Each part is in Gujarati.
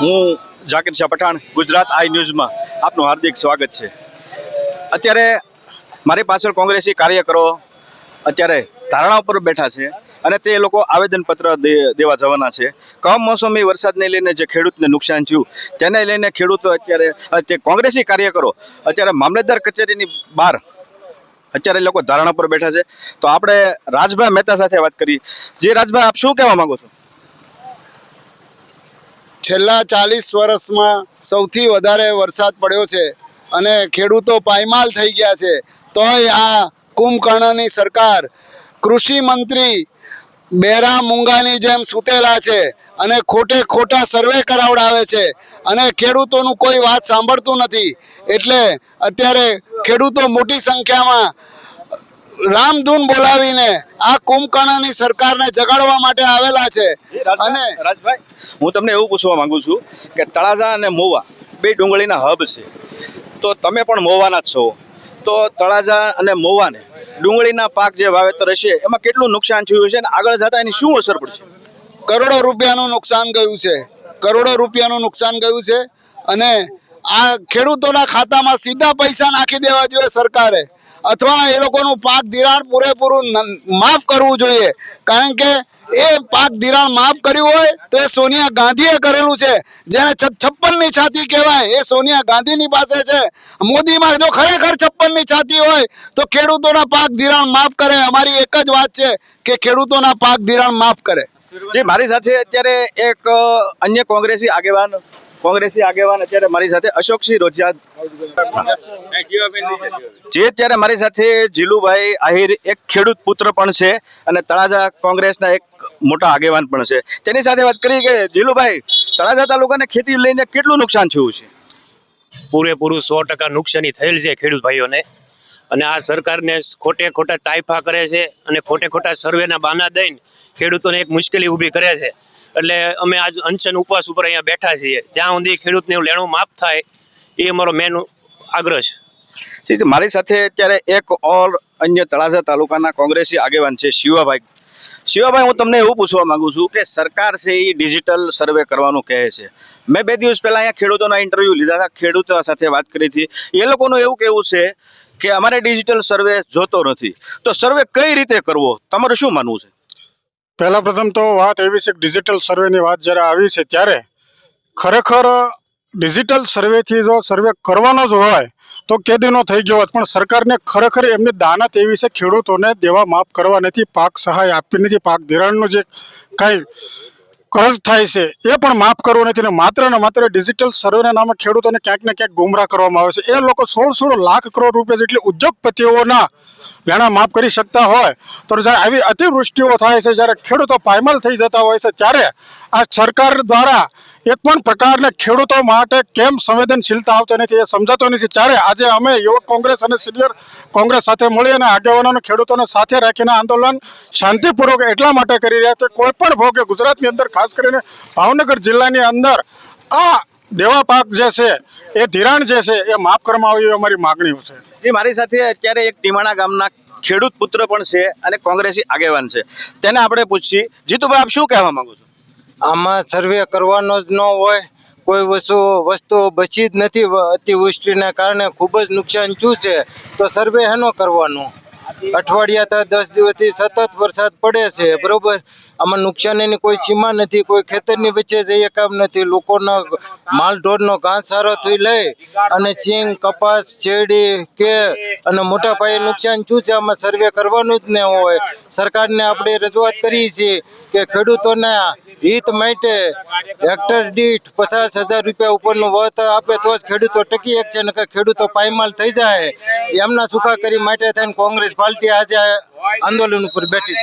હું જાકીર શાહ પઠાણ, ગુજરાત આઈ ન્યૂઝમાં આપનું હાર્દિક સ્વાગત છે. અત્યારે મારી પાછળ કોંગ્રેસી કાર્યકરો અત્યારે ધારણા ઉપર બેઠા છે અને તે લોકો આવેદનપત્ર દેવા જવાના છે. કમોસમી વરસાદને લઈને જે ખેડૂતને નુકસાન થયું, તેને લઈને ખેડૂતો અત્યારે જે કોંગ્રેસી કાર્યકરો અત્યારે મામલતદાર કચેરીની બહાર અત્યારે લોકો ધારણા પર બેઠા છે. તો આપણે રાજભાઈ મહેતા સાથે વાત કરી. જે રાજભાઈ, આપ શું કહેવા માંગો છો? છેલ્લા ચાલીસ વર્ષમાં સૌથી વધારે વરસાદ પડ્યો છે અને ખેડૂતો પાયમાલ થઈ ગયા છે, તોય આ કુંભકર્ણની સરકાર કૃષિ મંત્રી બેરા મુંગાની જેમ સૂતેલા છે અને ખોટે ખોટા સર્વે કરાવડાવે છે અને ખેડૂતોનું કોઈ વાત સાંભળતું નથી. એટલે અત્યારે ખેડૂતો મોટી સંખ્યામાં રામધૂન બોલાવીને આ કુંભકર્ણની સરકારને જગાડવા માટે આવેલા છે. અને અને રાજભાઈ હું તમને એવું પૂછવા માંગુ છું કે તળાજા અને મોવા બે ડુંગળીના હબ છે. તો તમે પણ મોવાના જ છો. તો તળાજા અને મોવાને ડુંગળીના પાક જે વાવેતર હશે એમાં કેટલું નુકસાન થયું છે અને આગળ જતા એની શું અસર પડશે? કરોડો રૂપિયાનું નુકસાન ગયું છે. કરોડો રૂપિયાનું નુકસાન ગયું છે. અને આ ખેડૂતોના ખાતામાં સીધા પૈસા નાખી દેવા જોઈએ સરકારે. અથવા એ લોકોનું પાક ધિરાણ પૂરેપૂરું માફ કરવું જોઈએ. કારણ કે એ પાક ધિરાણ માફ કર્યું હોય તો એ સોનિયા ગાંધીએ કરેલું છે. જેને છપ્પનની છાતી કહેવાય, એ સોનિયા ગાંધીની પાસે છે. મોદીમાં જો ખરેખર છપ્પનની છાતી હોય તો ખેડૂતોના પાક ધિરાણ માફ કરે. અમારી એક જ વાત છે કે ખેડૂતોના પાક ધિરાણ માફ કરે. જે, મારી સાથે અત્યારે એક અન્ય કોંગ્રેસી આગેવાન કોંગ્રેસી આગેવાન અત્યારે મારી સાથે અશોકસિંહ રોજિયા જે અત્યારે મારી સાથે જીલુભાઈ આહિર, એક ખેડૂત પુત્ર પણ છે અને તળાજા કોંગ્રેસના એક મોટા આગેવાન પણ છે. તેની સાથે વાત કરી કે જીલુભાઈ, તળાજા તાલુકાને ખેતી લઈને કેટલું નુકસાન થયું છે? પૂરેપૂરું સો ટકા નુકસાની થયેલ છે ખેડૂત ભાઈઓને અને આ સરકારને ખોટે ખોટા તાઇફા કરે છે અને ખોટે ખોટા સર્વેના બાના દઈને ખેડૂતોને એક મુશ્કેલી ઊભી કરે છે. એટલે અમે આજ અંચન ઉપવાસ ઉપર અહીંયા બેઠા છીએ. જ્યાં સુધી ખેડૂતને લેણું માફ થાય, એ અમારો મેન આગ્રહ છે. મારી સાથે અત્યારે એક ઓર અન્ય તળાજા તાલુકાના કોંગ્રેસી આગેવાન છે શિવાભાઈ. શિવાભાઈ, હું તમને એવું પૂછવા માંગુ છું કે સરકાર છે એ ડિજિટલ સર્વે કરવાનું કહે છે. મેં બે દિવસ પહેલાં અહીંયા ખેડૂતોના ઇન્ટરવ્યૂ લીધા હતા, ખેડૂતો સાથે વાત કરી હતી. એ લોકોનું એવું કહેવું છે કે અમારે ડિજિટલ સર્વે જોતો નથી. તો સર્વે કઈ રીતે કરવો? તમારું શું માનવું છે? પહેલા પ્રથમ તો વાત એવી છે કે ડિજિટલ સર્વેની વાત જ્યારે આવી છે ત્યારે ખરેખર ડિજિટલ સર્વેથી જો સર્વે કરવાનો જ હોય તો કેદીનો થઈ ગયો હોત. પણ સરકારને ખરેખર એમની દાનત એવી છે, ખેડૂતોને દેવા માફ કરવા નથી, પાક સહાય આપવી નથી, પાક ધિરાણનું જે કાંઈ કરજ થાય છે, એ પણ માફ કરવું નથી ને માત્ર ને માત્ર ડિજિટલ સર્વેના નામે ખેડૂતોને ક્યાંક ને ક્યાંક ગુમરાહ કરવામાં આવે છે. એ લોકો સોળ સોળ લાખ કરોડ રૂપિયા જેટલી ઉદ્યોગપતિઓના લેણા માફ કરી શકતા હોય. તો જ્યારે આવી અતિવૃષ્ટિઓ થાય છે, જ્યારે ખેડૂતો પાયમાલ થઈ જતા હોય છે, ત્યારે આ સરકાર દ્વારા એક પણ પ્રકારના ખેડૂતો માટે કેમ સંવેદનશીલતા આવતી નથી એ સમજાતો નથી. ત્યારે આજે અમે યુવક કોંગ્રેસ અને સિનિયર કોંગ્રેસ સાથે મળી અને આગેવાનોને ખેડૂતોને સાથે રાખીને આંદોલન શાંતિપૂર્વક એટલા માટે કરી રહ્યા છે કોઈ પણ ભોગે ગુજરાતની અંદર, ખાસ કરીને ભાવનગર જિલ્લાની અંદર, આ દેવા પાક જે છે, એ ધિરાણ જે છે, એ માફ કરવામાં આવ્યું અમારી માગણીઓ છે. જે, મારી સાથે અત્યારે એક ટીમાણા ગામના ખેડૂત પુત્ર પણ છે અને કોંગ્રેસી આગેવાન છે. તેને આપણે પૂછીએ. જીતુભાઈ, આપ શું કહેવા માંગો છો? આમાં સર્વે કરવાનો જ ન હોય, કોઈ વસ્તુ વસ્તુઓ બચી જ નથી અતિવૃષ્ટિના કારણે ખૂબ જ નુકસાન થયું છે, તો સર્વે હેનો કરવાનું? અઠવાડિયા તો દસ દિવસથી સતત વરસાદ પડે છે, બરોબર? આમાં નુકસાનીની કોઈ સીમા નથી, કોઈ ખેતરની વચ્ચે જઈએ કામ નથી, લોકોના માલ ઢોરનો ઘાસચારોથી લઈ અને સિંગ, કપાસ, શેરડી, કે અને મોટા પાયે નુકસાન થયું છે, આમાં સર્વે કરવાનું જ ન હોય. સરકારને આપણે રજૂઆત કરી છે કે ખેડૂતોના હિત માટે હેક્ટર દીઠ પચાસ હજાર રૂપિયા ઉપરનું વળતર આપે તો જ ખેડૂતો ટકી શકશે, નકર ખેડૂતો પાયમાલ થઈ જાય. એમના સુખાકારી માટે થઈને કોંગ્રેસ પાર્ટી આજે આંદોલન ઉપર બેઠી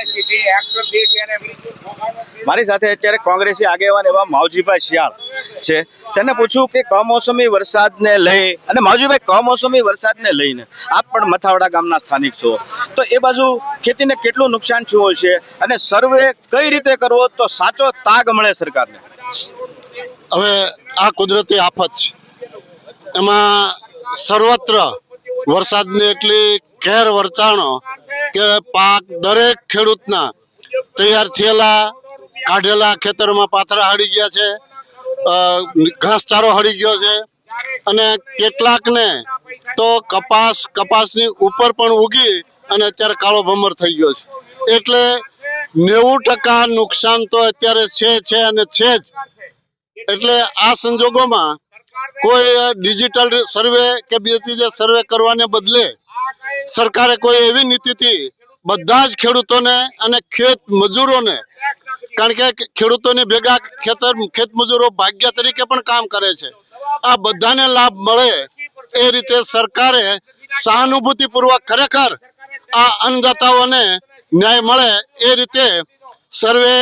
મારી સાથે અત્યારે કોંગ્રેસી આગેવાન એવા માવજીભાઈ શિયાળ છે. તેને પૂછ્યું કે કમોસમી વરસાદને લઈ અને માવજીભાઈ કમોસમી વરસાદને લઈને આપ પણ મથાવડા ગામના સ્થાનિક છો. તો એ બાજુ ખેતીને કેટલું નુકસાન થયું છે અને સર્વે કઈ રીતે કરવો તો સાચો તાગ મળે સરકારને? હવે આ કુદરતી આફત છે. એમાં સર્વત્ર વરસાદની એટલી ઘેર વર્તાણો કે પાક દરેક ખેડૂતના તૈયાર થયેલા, કાઢેલા ખેતરમાં પાથરા હળી ગયા છે ઘાસચારો હળી ગયો છે અને કેટલાકને તો કપાસ, કપાસની ઉપર પણ ઉગી અને અત્યારે કાળો ભમર થઈ ગયો છે. એટલે નેવું ટકા નુકસાન તો અત્યારે છે છે અને છે જ. એટલે આ સંજોગોમાં કોઈ ડિજિટલ સર્વે કે બીજી જે સર્વે કરવાને બદલે સરકારે કોઈ એવી નીતિથી બધા જ ખેડૂતોને અને ખેત મજૂરોને. કારણ કે ખેડૂતોની ભેગા ખેતર, ખેત મજૂરો ભાગ્ય તરીકે પણ કામ કરે છે. આ બધાને લાભ મળે એ રીતે સરકારે સહાનુભૂતિપૂર્વક ખરેખર આ અન્નદાતાઓને ન્યાય મળે એ રીતે સર્વે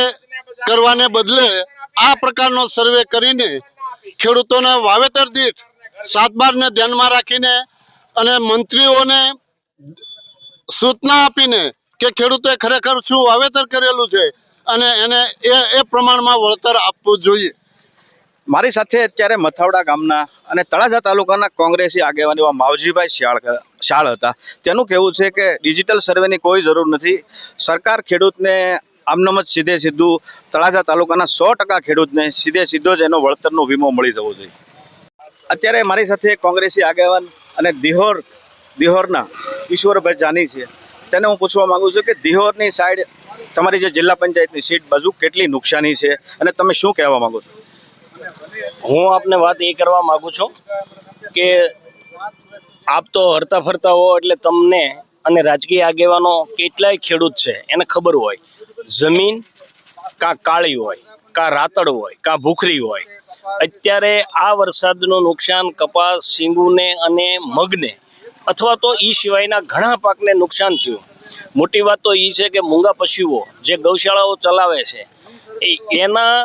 કરવાને બદલે આ પ્રકારનો સર્વે કરીને ખેડૂતોને વાવેતર દીઠ સાત બારને ધ્યાનમાં રાખીને અને મંત્રીઓને સૂચના આપીને કે ખેડૂતે ખરેખર શું વાવેતર કરેલું છે અને એને એ પ્રમાણમાં વળતર આપવું જોઈએ. મારી સાથે અત્યારે મથાવડા ગામના અને તળાજા તાલુકાના કોંગ્રેસી આગેવાન એવા માવજીભાઈ શાળ શાળ હતા. તેનું કહેવું છે કે ડિજિટલ સર્વેની કોઈ જરૂર નથી. સરકાર ખેડૂતને આમનામ જ સીધે સીધું તળાજા તાલુકાના સો ટકા ખેડૂતને સીધે સીધો જ એનો વળતરનો વીમો મળી જવો જોઈએ. અત્યારે મારી સાથે કોંગ્રેસી આગેવાન અને દિહોર દિહોરના ઈશ્વરભાઈ જાની છે. તેને હું પૂછવા માંગુ છું કે દિહોરની સાઈડ તમારી જે જિલ્લા પંચાયતની સીટ બાજુ કેટલી નુકસાની છે અને તમે શું કહેવા માંગો છો? હું આપને વાત એ કરવા માગું છું કે આપ તો હરતા ફરતા હો એટલે તમને અને રાજકીય આગેવાનો કેટલાય ખેડૂત છે, એને ખબર હોય. જમીન કાં કાળી હોય, કાં રાતડ હોય, કાં ભૂખરી હોય. અત્યારે આ વરસાદનું નુકસાન કપાસ, સીંગુને અને મગને અથવા તો એ સિવાયના ઘણા પાકને નુકસાન થયું. મોટી વાત તો એ છે કે મૂંગા પશુઓ જે ગૌશાળાઓ ચલાવે છે એના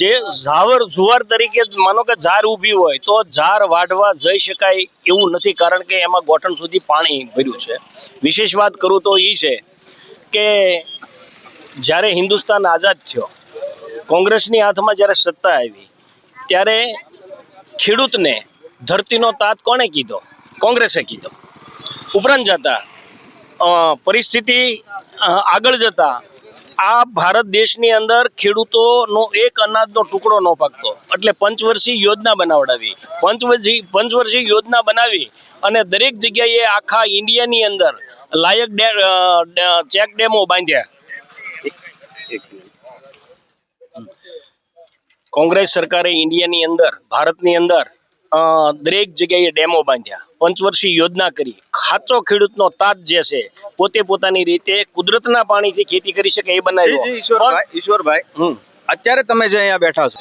જે ઝાવર જુવાર તરીકે માનો કે ઝાર ઊભી હોય તો ઝાર વાઢવા જઈ શકાય એવું નથી કારણ કે એમાં ગોઠણ સુધી પાણી ભર્યું છે. વિશેષ વાત કરું તો એ છે કે જ્યારે હિન્દુસ્તાન આઝાદ થયો, કોંગ્રેસની હાથમાં જ્યારે સત્તા આવી, ત્યારે ખેડૂતને ધરતીનો તાત કોણે કીધો? કોંગ્રેસે કીધો. ઉપરાંત જતા પરિસ્થિતિ આગળ જતા, આ ભારત દેશની અંદર ખેડૂતોનો એક અનાજનો ટુકડો ન પાકતો. એટલે પંચવર્ષીય યોજના બનાવડાવી. પંચવર્ષી પંચવર્ષીય યોજના બનાવી અને દરેક જગ્યાએ આખા ઇન્ડિયાની અંદર લાયક ચેક ડેમો બાંધ્યા. કોંગ્રેસ સરકારે ઇન્ડિયાની અંદર, ભારતની અંદર દરેક જગ્યાએ ડેમો બાંધ્યા. પંચવર્ષીય યોજના કરી. ખાચો ખેડૂતનો તાત જે છે પોતે પોતાની રીતે કુદરતના પાણીથી ખેતી કરી શકે એ બનાવ્યો. જી, ઈશ્વરભાઈ ઈશ્વરભાઈ અત્યારે તમે જે અહીંયા બેઠા છો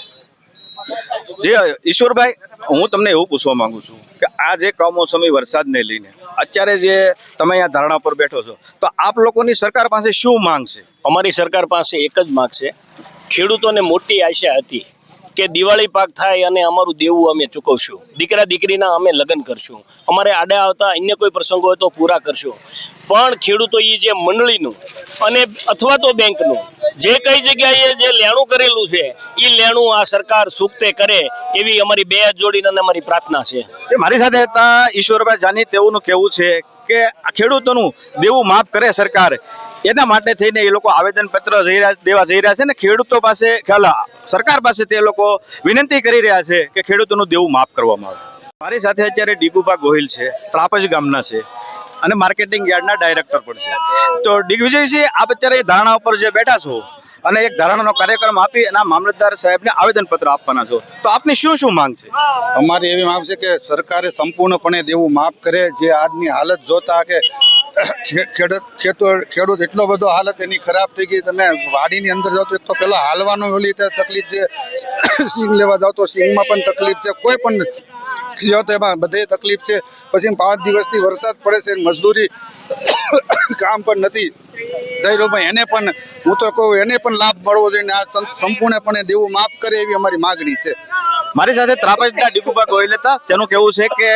જે ઈશ્વરભાઈ હું તમને એવું પૂછવા માંગુ છું કે આ જે કમોસમી વરસાદને લઈને અત્યારે જે તમે અહીંયા ધારણા પર બેઠો છો તો આપ લોકોની સરકાર પાસે શું માંગ છે? અમારી સરકાર પાસે એક જ માગ છે. ખેડૂતોને મોટી આશા હતી કે દિવાળી પાક થાય અને અમારું દેવું અમે ચૂકવશું. દીકરા દીકરીના અમે લગ્ન કરશું. અમારે આડા આવતા અન્ય કોઈ પ્રસંગો હોય તો પૂરા કરશું. પણ ખેડૂતો એ જે મંડળીનું અને અથવા તો બેંકનું, જે કઈ જગ્યાએ જે લેણું કરેલું છે એ લેણું આ સરકાર સુખતે કરે એવી અમારી બે હાથ જોડીને અને અમારી પ્રાર્થના છે. મારી સાથે હતા ઈશ્વરભાઈ જાની તેઓનું કહેવું છે કે ખેડૂતોનું દેવું માફ કરે સરકાર. એના માટે થઈને એ લોકો આવેદન પત્ર જઈ દેવા જઈ રહ્યા છે ને ખેડૂતો પાસે સરકાર પાસે તે લોકો વિનંતી કરી રહ્યા છે કે ખેડૂતોનું દેવું માફ કરવામાં આવે. મારી સાથે અત્યારે ડીગુભા ગોહિલ છે, ત્રાપજ ગામના છે અને માર્કેટિંગ યાર્ડના ડાયરેક્ટર પણ છે. તો દિગ્વિજયસિંહ આપ અત્યારે ધારણા ઉપર જે બેઠા છો અને એક ધારણાનો કાર્યક્રમ આપી અને મામલતદાર સાહેબને આવેદનપત્ર આપવાના છો, તો આપની શું શું માંગ છે? અમારી એવી માંગ છે કે સરકારે સંપૂર્ણપણે દેવું માફ કરે, જે આજની હાલત જોતા કે ખેડૂત ખેતો ખેડૂત એટલો બધો હાલત એની ખરાબ થઈ ગઈ. તમે વાડીની અંદર જાઓ તો એક તો પહેલાં હાલવાનું ઓલી તકલીફ છે. સિંગ લેવા જાઓ તો સિંગમાં પણ તકલીફ છે. કોઈ પણ જાઓ તો બધે તકલીફ છે. પછી પાંચ દિવસથી વરસાદ પડે છે મજદૂરી કામ પણ નથી. ધૈર્યભાઈ એને પણ, હું તો કહું, એને પણ લાભ મળવો જોઈએ આ સંપૂર્ણપણે દેવું માફ કરે એવી અમારી માગણી છે. મારી સાથે ત્રાપજના ડીગુભા ગોહિલ હતા તેનું કહેવું છે કે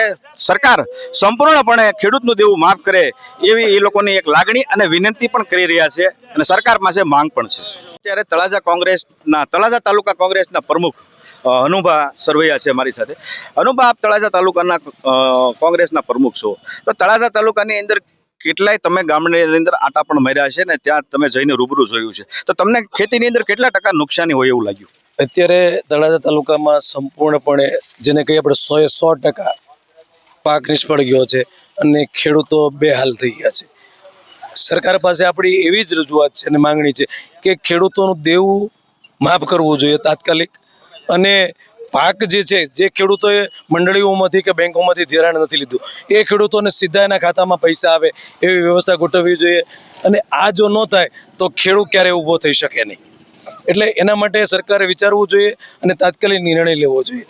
સરકાર સંપૂર્ણપણે ખેડૂતનું દેવું માફ કરે એવી એ લોકોની એક લાગણી અને વિનંતી પણ કરી રહ્યા છે અને સરકાર પાસે માંગ પણ છે. અત્યારે તળાજા કોંગ્રેસના, તળાજા તાલુકા કોંગ્રેસના પ્રમુખ અ, હનુભા સરવૈયા છે મારી સાથે. હનુભા આપ તળાજા તાલુકાના કોંગ્રેસના પ્રમુખ છો. તો તળાજા તાલુકાની અંદર કેટલાય તમે ગામની અંદર આટા પણ મર્યા છે ને ત્યાં તમે જઈને રૂબરૂ જોયું છે. તો તમને ખેતીની અંદર કેટલા ટકા નુકસાની હોય એવું લાગ્યું? અત્યારે તળાજા તાલુકામાં સંપૂર્ણપણે જેને કહીએ આપણે સોએ સો ટકા પાક નિષ્ફળ ગયો છે અને ખેડૂતો બેહાલ થઈ ગયા છે. સરકાર પાસે આપણી એવી જ રજૂઆત છે અને માંગણી છે કે ખેડૂતોનું દેવું માફ કરવું જોઈએ તાત્કાલિક. અને પાક જે છે, જે ખેડૂતોએ મંડળીઓમાંથી કે બેંકોમાંથી ધિરાણ નથી લીધું, એ ખેડૂતોને સીધા એના ખાતામાં પૈસા આવે, એવી વ્યવસ્થા ગોઠવવી જોઈએ. અને આ જો ન થાય, તો ખેડૂત ક્યારે ઊભો થઈ શકે નહીં. એટલે એના માટે સરકારે વિચારવું જોઈએ અને તાત્કાલિક નિર્ણય લેવો જોઈએ.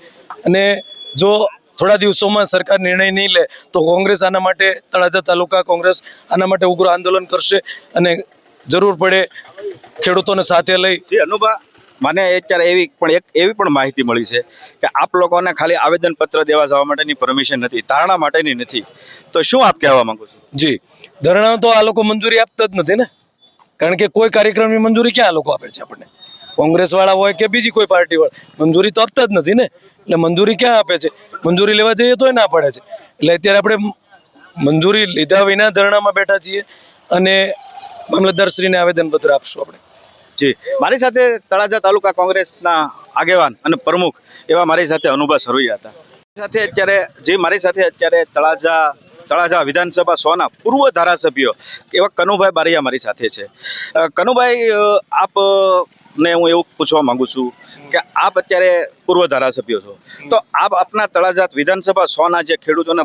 અને જો થોડા દિવસોમાં સરકાર નિર્ણય નહીં લે, તો કોંગ્રેસ આના માટે, તળાજા તાલુકા કોંગ્રેસ આના માટે ઉગ્ર આંદોલન કરશે અને જરૂર પડે ખેડૂતોને સાથે લઈ અનુભા. મને અત્યારે એવી પણ એક એવી પણ માહિતી મળી છે કે આપ લોકોને ખાલી આવેદનપત્ર દેવા જવા માટેની પરમિશન નથી, ધારણા માટેની નથી. તો શું આપ કહેવા માંગો છો? જી. ધરણા તો આ લોકો મંજૂરી આપતા જ નથી ને? કારણ કે કોઈ કાર્યક્રમની મંજૂરી ક્યાં આ લોકો આપે છે આપણને? કોંગ્રેસવાળા હોય કે બીજી કોઈ પાર્ટી હોય, મંજૂરી તો આપતા જ નથી ને? એટલે મંજૂરી ક્યાં આપે છે? મંજૂરી લેવા જઈએ તોય ના પડે છે. એટલે અત્યારે આપણે મંજૂરી લીધા વિના ધરણામાં બેઠા છીએ અને મામલતદારશ્રીને આવેદનપત્ર આપશું આપણે. જી. મારી સાથે તળાજા તાલુકા કોંગ્રેસના આગેવાન અને પ્રમુખ એવા મારી સાથે અનુભા સરવૈયા હતા. સાથે અત્યારે, જે મારી સાથે અત્યારે તળાજા તળાજા વિધાનસભા સોના પૂર્વ ધારાસભ્યો એવા કનુભાઈ બારિયા મારી સાથે છે. કનુભાઈ આપ ને હું એવું પૂછવા માંગુ છું કે આપ અત્યારે પૂર્વ ધારાસભ્યો છો. તો આપ આપના તળાજા વિધાનસભા સોના જે ખેડૂતોને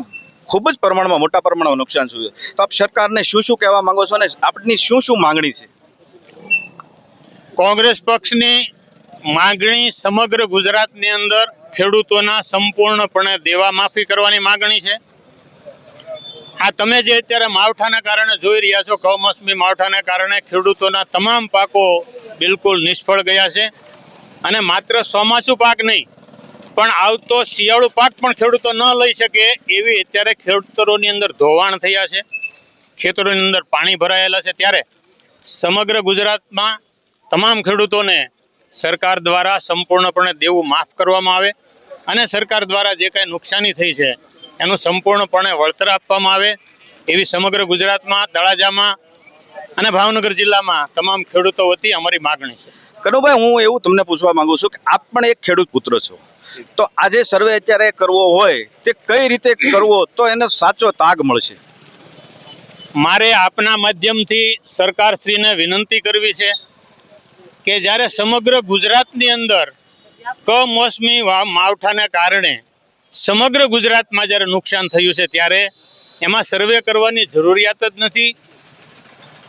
ખૂબ જ પ્રમાણમાં, મોટા પ્રમાણમાં નુકસાન થયું છે. તો આપ સરકારને શું શું કહેવા માંગો છો અને આપની શું શું માંગણી છે? કોંગ્રેસ પક્ષની માગણી સમગ્ર ગુજરાતની અંદર ખેડૂતોના સંપૂર્ણપણે દેવા માફી કરવાની માગણી છે. આ તમે જે અત્યારે માવઠાના કારણે જોઈ રહ્યા છો, કમોસમી માવઠાના કારણે ખેડૂતોના તમામ પાકો બિલકુલ નિષ્ફળ ગયા છે. અને માત્ર ચોમાસું પાક નહીં, પણ આવતો શિયાળુ પાક પણ ખેડૂતો ન લઈ શકે એવી અત્યારે ખેડૂતોની અંદર ધોવાણ થયા છે. ખેતરોની અંદર પાણી ભરાયેલા છે. ત્યારે સમગ્ર ગુજરાતમાં તમામ ખેડૂતોને સરકાર દ્વારા સંપૂર્ણપણે દેવું માફ કરવામાં આવે અને સરકાર દ્વારા જે કાંઈ નુકસાની થઈ છે એનું સંપૂર્ણપણે વળતર આપવામાં આવે એવી સમગ્ર ગુજરાતમાં તળાજામાં અને ભાવનગર જિલ્લામાં તમામ ખેડૂતો વતી અમારી માગણી છે. કનુભાઈ હું એવું તમને પૂછવા માંગુ છું કે આપ પણ એક ખેડૂત પુત્ર છો. તો આજે સર્વે અત્યારે કરવો હોય તે કઈ રીતે કરવો તો એને સાચો તાગ મળશે? મારે આપના માધ્યમથી સરકારશ્રીને વિનંતી કરવી છે કે જ્યારે સમગ્ર ગુજરાતની અંદર કમોસમી માવઠાના કારણે સમગ્ર ગુજરાતમાં જ્યારે નુકસાન થયું છે, ત્યારે એમાં સર્વે કરવાની જરૂરિયાત જ નથી.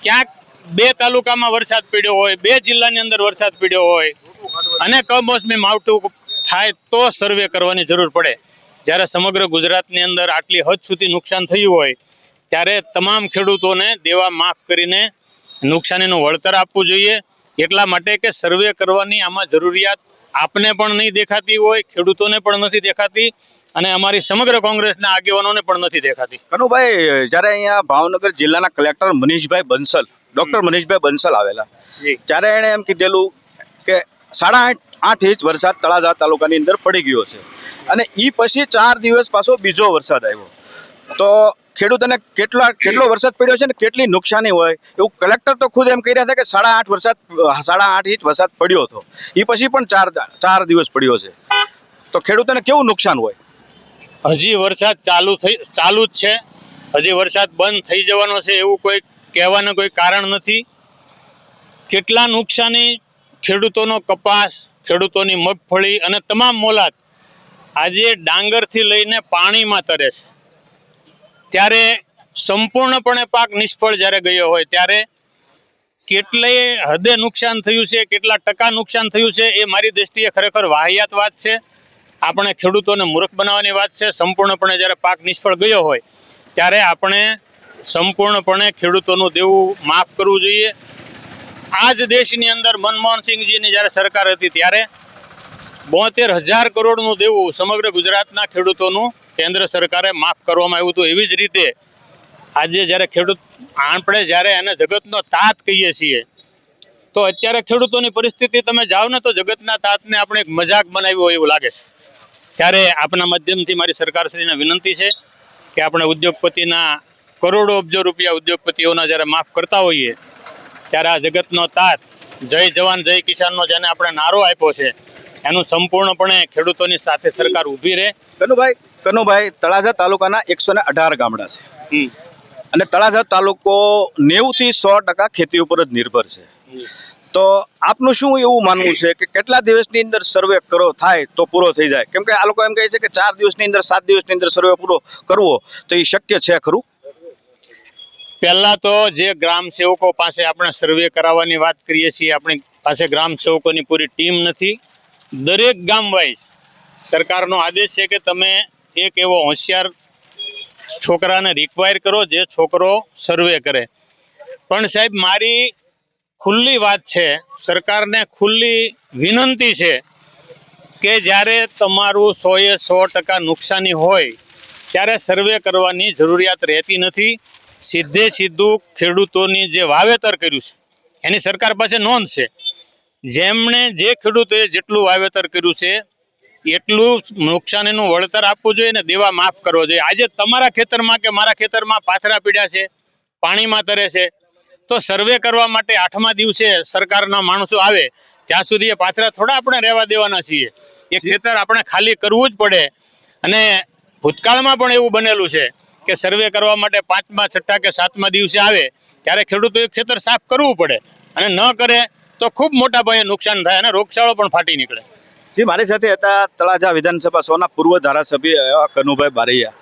ક્યાંક બે તાલુકામાં વરસાદ પડ્યો હોય, બે જિલ્લાની અંદર વરસાદ પડ્યો હોય અને કમોસમી માવઠું થાય તો સર્વે કરવાની જરૂર પડે. જ્યારે સમગ્ર ગુજરાતની અંદર આટલી હદ સુધી નુકસાન થયું હોય, ત્યારે તમામ ખેડૂતોને દેવા માફ કરીને નુકસાનીનું વળતર આપવું જોઈએ. એટલા માટે કે સર્વે કરવાની આમાં જરૂરિયાત આપને પણ નહીં દેખાતી હોય ખેડૂતોને પણ નથી દેખાતી અને અમારી સમગ્ર કોંગ્રેસના આગેવાનોને પણ નથી દેખાતી. કનુભાઈ જ્યારે અહીંયા ભાવનગર જિલ્લાના કલેક્ટર મનીષભાઈ બંસલ ડોક્ટર મનીષભાઈ બંસલ આવેલા. ત્યારે એણે એમ કીધેલું કે સાડા આઠ આઠ ઇંચ વરસાદ તળાજા તાલુકાની અંદર પડી ગયો છે. અને એ પછી ચાર દિવસ પાછો બીજો વરસાદ આવ્યો. તો ખેડૂતોને કેટલા કેટલો વરસાદ પડ્યો છે ને કેટલી નુકસાની હોય, એવું કલેક્ટર તો ખુદ એમ કહી રહ્યા હતા કે સાડા આઠ વરસાદ, સાડા આઠ ઇંચ વરસાદ પડ્યો હતો. એ પછી પણ ચાર ચાર દિવસ પડ્યો છે. તો ખેડૂતોને કેવું નુકસાન હોય? હજી વરસાદ ચાલુ થઈ, ચાલુ જ છે. હજી વરસાદ બંધ થઈ જવાનો છે એવું કોઈ કહેવાનું કોઈ કારણ નથી. કેટલા નુકસાની ખેડૂતોનો કપાસ, ખેડૂતોની મગફળી અને તમામ મોલાત આજે ડાંગરથી લઈને પાણીમાં તરે છે. ત્યારે સંપૂર્ણપણે પાક નિષ્ફળ જ્યારે ગયો હોય ત્યારે કેટલે હદે નુકસાન થયું છે, કેટલા ટકા નુકસાન થયું છે એ મારી દ્રષ્ટિએ ખરેખર વાહિયાત વાત છે. આપણે ખેડૂતોને મૂર્ખ બનાવવાની વાત છે. સંપૂર્ણપણે જ્યારે પાક નિષ્ફળ ગયો હોય ત્યારે આપણે સંપૂર્ણપણે ખેડૂતોનું દેવું માફ કરવું જોઈએ. આ જ દેશની અંદર મનમોહન સિંહજીની જ્યારે સરકાર હતી ત્યારે બોતેર હજાર કરોડનું દેવું સમગ્ર ગુજરાતના ખેડૂતોનું કેન્દ્ર સરકારે માફ કરવામાં આવ્યું હતું. એવી જ રીતે આજે જ્યારે ખેડૂત આપણે જ્યારે એને જગતનો તાત કહીએ છીએ, તો અત્યારે ખેડૂતોની પરિસ્થિતિ તમે જાઓ ને તો જગતના તાતને આપણે એક મજાક બનાવ્યો હોય એવું લાગે છે. ત્યારે આપના માધ્યમથી મારી સરકારશ્રીને વિનંતી છે કે આપણે ઉદ્યોગપતિના કરોડો અબજો રૂપિયા ઉદ્યોગપતિઓના જ્યારે માફ કરતા હોઈએ, ત્યારે આ જગતનો તાત, જય જવાન, જય કિસાનનો જેને આપણે નારો આપ્યો છે, એનું સંપૂર્ણપણે ખેડૂતોની સાથે સરકાર ઊભી રહે. કનુભાઈ કનુભાઈ તળાજા તાલુકાના એકસો ને અઢાર ગામડા છે. અને તળાજા તાલુકો નેવું થી સો ટકા ખેતી ઉપર જ નિર્ભર છે. તો આપનું શું એવું માનવું છે કે કેટલા દિવસની અંદર સર્વે કરો થાય તો પૂરો થઈ જાય? કેમ કે આ લોકો એમ કહે છે કે ચાર દિવસની અંદર સાત દિવસની અંદર સર્વે પૂરો કરવો તો એ શક્ય છે ખરું? પહેલા તો જે ગ્રામ સેવકો પાસે આપણે સર્વે કરાવવાની વાત કરીએ છીએ આપણી પાસે ગ્રામ સેવકોની પૂરી ટીમ નથી. દરેક ગામ વાઇઝ સરકારનો આદેશ છે કે તમે એક એવો હોશિયાર છોકરાને રિક્વાયર કરો જે છોકરો સર્વે કરે. પણ સાહેબ, મારી ખુલ્લી વાત છે, સરકારને ખુલ્લી વિનંતી છે કે જ્યારે તમારું સોએ સો ટકા નુકસાની હોય, ત્યારે સર્વે કરવાની જરૂરિયાત રહેતી નથી. સીધે સીધું ખેડૂતોની જે વાવેતર કર્યું છે, એની સરકાર પાસે નોંધ છે. જેમણે જે ખેડૂતોએ જેટલું વાવેતર કર્યું છે એટલું નુકસાનીનું વળતર આપવું જોઈએ ને દેવા માફ કરવો જોઈએ. આજે તમારા ખેતરમાં કે મારા ખેતરમાં પાથરા પીડ્યા છે પાણીમાં તરે છે તો સર્વે કરવા માટે આઠમા દિવસે સરકારના માણસો આવે ત્યાં સુધી એ પાથરા થોડા આપણે રહેવા દેવાના છીએ. એ ખેતર આપણે ખાલી કરવું જ પડે. અને ભૂતકાળમાં પણ એવું બનેલું છે કે સર્વે કરવા માટે પાંચમા છઠ્ઠા કે સાતમા દિવસે આવે ત્યારે ખેડૂતોએ ખેતર સાફ કરવું પડે. અને ન કરે તો ખૂબ મોટા પાયે નુકસાન થાય અને રોગચાળો પણ ફાટી નીકળે. જે મારી સાથે હતા તળાજા વિધાનસભા સોના પૂર્વ ધારાસભ્ય એવા કનુભાઈ બારૈયા.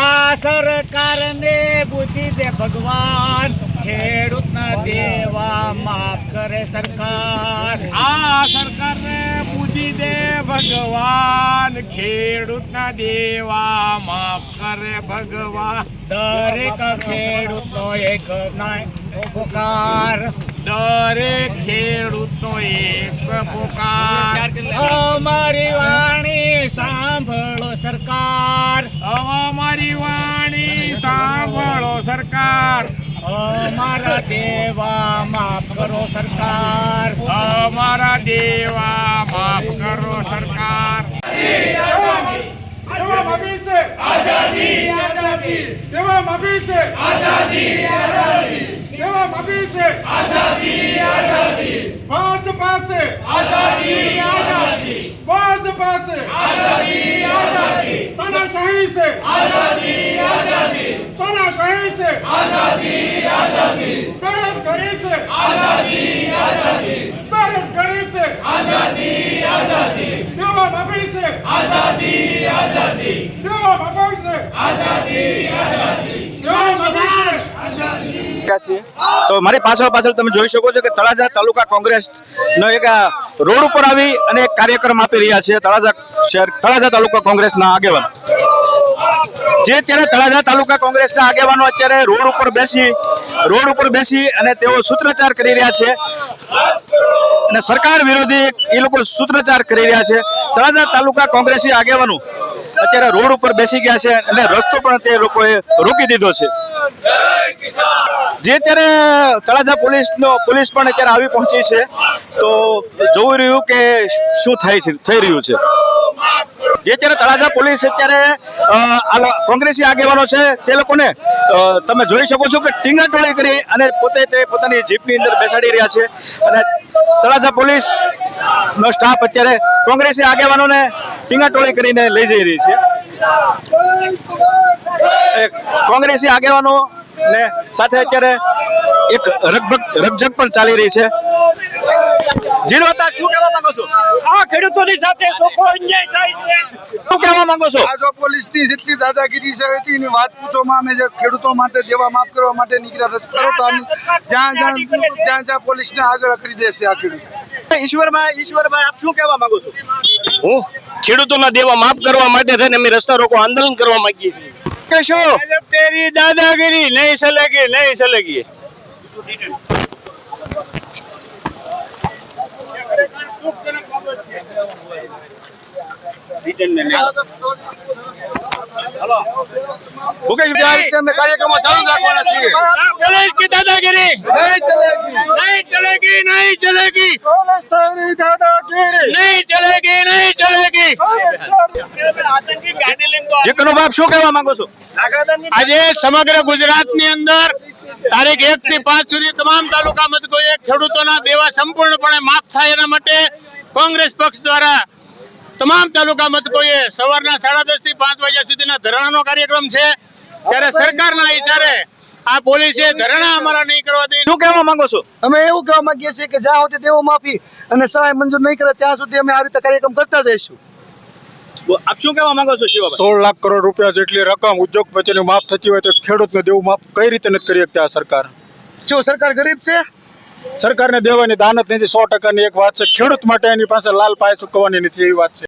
આ સરકાર ને બુદ્ધિ દે ભગવાન ખેડૂત ના દેવા માફ કરે સરકાર. આ સરકાર ને બુદ્ધિ દે ભગવાન ખેડૂત ના દેવા માફ કરે ભગવાન. દરેક ખેડૂતો એક નાય પુકાર દરેક ખેડૂતનો એક પુકાર. અમારી વાણી સાંભળો સરકાર. અમારી વાણી સાંભળો સરકાર. અમારા દેવા માફ કરો સરકાર. અમારા દેવા માફ કરો સરકાર. આઝાદી આઝાદી. દેવા માગી છે આઝાદી આઝાદી પાંચ પાસે આઝાદી આઝાદી પાંચ પાસે આઝાદી આઝાદી તના શહી છે આઝાદી આઝાદી તના શહી છે આઝાદી આઝાદી બેરોજગારી છે આઝાદી આઝાદી બેરોજગારી છે આઝાદી આઝાદી દેવા માગી છે. આઝાદી આઝાદી. દેવા માગી છે. આઝાદી આઝાદી. દેવા માગી છે. તો મારી પાછળ પાછળ તમે જોઈ શકો છો કે તળાજા તાલુકા કોંગ્રેસ નો એક રોડ ઉપર આવી અને એક કાર્યક્રમ આપી રહ્યા છે. તળાજા શહેર તળાજા તાલુકા કોંગ્રેસના આગેવાનો. જે અત્યારે તળાજા તાલુકા કોંગ્રેસના આગેવાનો અત્યારે રોડ ઉપર બેસી, રોડ ઉપર બેસી અને તેઓ સૂત્રોચ્ચાર કરી રહ્યા છે. અને સરકાર વિરોધી એ લોકો સૂત્રોચ્ચાર કરી રહ્યા છે. તળાજા તાલુકા કોંગ્રેસી આગેવાનો અત્યારે રોડ ઉપર બેસી ગયા છે અને રસ્તો પણ તે લોકોએ રોકી દીધો છે. જે અત્યારે તળાજા પોલીસનો, પોલીસ પણ અત્યારે આવી પહોંચી છે. તો જોઈ રહ્યું કે શું થાય છે, થઈ રહ્યું છે? જે અત્યારે તળાજા પોલીસ અત્યારે કોંગ્રેસી આગેવાનો છે, તે લોકોને તમે જોઈ શકો છો કે ટીંગાટોળી કરી અને પોતે તે પોતાની જીપની અંદર બેસાડી રહ્યા છે. અને તળાજા પોલીસ નો સ્ટાફ અત્યારે કોંગ્રેસી આગેવાનોને ટીંગાટોળી કરીને લઈ જઈ રહી છે. કોંગ્રેસી આગેવાનો ને સાથે અત્યારે એક રગભગ રગજગ પણ ચાલી રહી છે. જીલવતા શું કહેવા માંગો છો? આ ખેડૂતોની સાથે ચોખ્ખો અન્યાય થાય છે. શું કહેવા માંગો છો? આ જો પોલીસની જેટલી દાદાગીરી છે એની વાત પૂછોમાં અમે જે ખેડૂતો માટે દેવા માફ કરવા માટે નીકળ્યા રસ્તા તો અમે જ્યાં જ્યાં જ્યાં જ્યાં પોલીસને આગળ કરી દેશે આ ખેડૂત. ઈશ્વરભાઈ ઈશ્વરભાઈ આપ શું કહેવા માંગો છો? હું ખેડૂતોના દેવા માફ કરવા માટે થઈને અમે રસ્તા રોકો આંદોલન કરવા માંગીએ છીએ. કે શું? તેરી દાદાગીરી નહીં સલગી નહીં ચલેગી ભૂપેશ બિહારી અમે કાર્યક્રમો ચાલુ રાખવાના છીએ. કોલેજ કી દાદાગીરી. નહીં ચલેગી. નહીં ચલેગી નહીં ચલેગી. કોલેજ તારી દાદાગીરી. નહીં ચલેગી નહીં ચલેગી. જીકનો બાપ શું કહેવા માંગો છો? આજે સમગ્ર ગુજરાતની અંદર તારીખ એક થી પાંચ સુધી તમામ તાલુકા મથકોએ ખેડૂતોના દેવા સંપૂર્ણપણે માફ થાય એના માટે કોંગ્રેસ પક્ષ દ્વારા તમામ તાલુકા મથકોએ સવારના સાડા દસથી પાંચ વાગ્યા સુધીના ધરણાનો કાર્યક્રમ છે. ત્યારે સરકારના ઇશારે આ પોલીસે ધરણા અમારા નહીં કરવા દે. શું કહેવા માંગો છો? અમે એવું કહેવા માંગીએ છીએ કે જ્યાં સુધી દેવો માફી અને સહાય મંજૂર નહીં કરે ત્યાં સુધી અમે આ રીતે કાર્યક્રમ કરતા જઈશું. રહીશું આપ શું કહેવા માંગો છો શિવાભાઈ? સોળ લાખ કરોડ રૂપિયા જેટલી રકમ ઉદ્યોગપતિની માફ થતી હોય તો ખેડૂતને દેવું માફ કઈ રીતે નથી કરી શકતા સરકાર? શું સરકાર ગરીબ છે? સરકારને દેવાની દાનત નથી સો ટકાની એક વાત છે. ખેડૂત માટે એની પાસે લાલ પાય ચૂકવવાની નથી એવી વાત છે.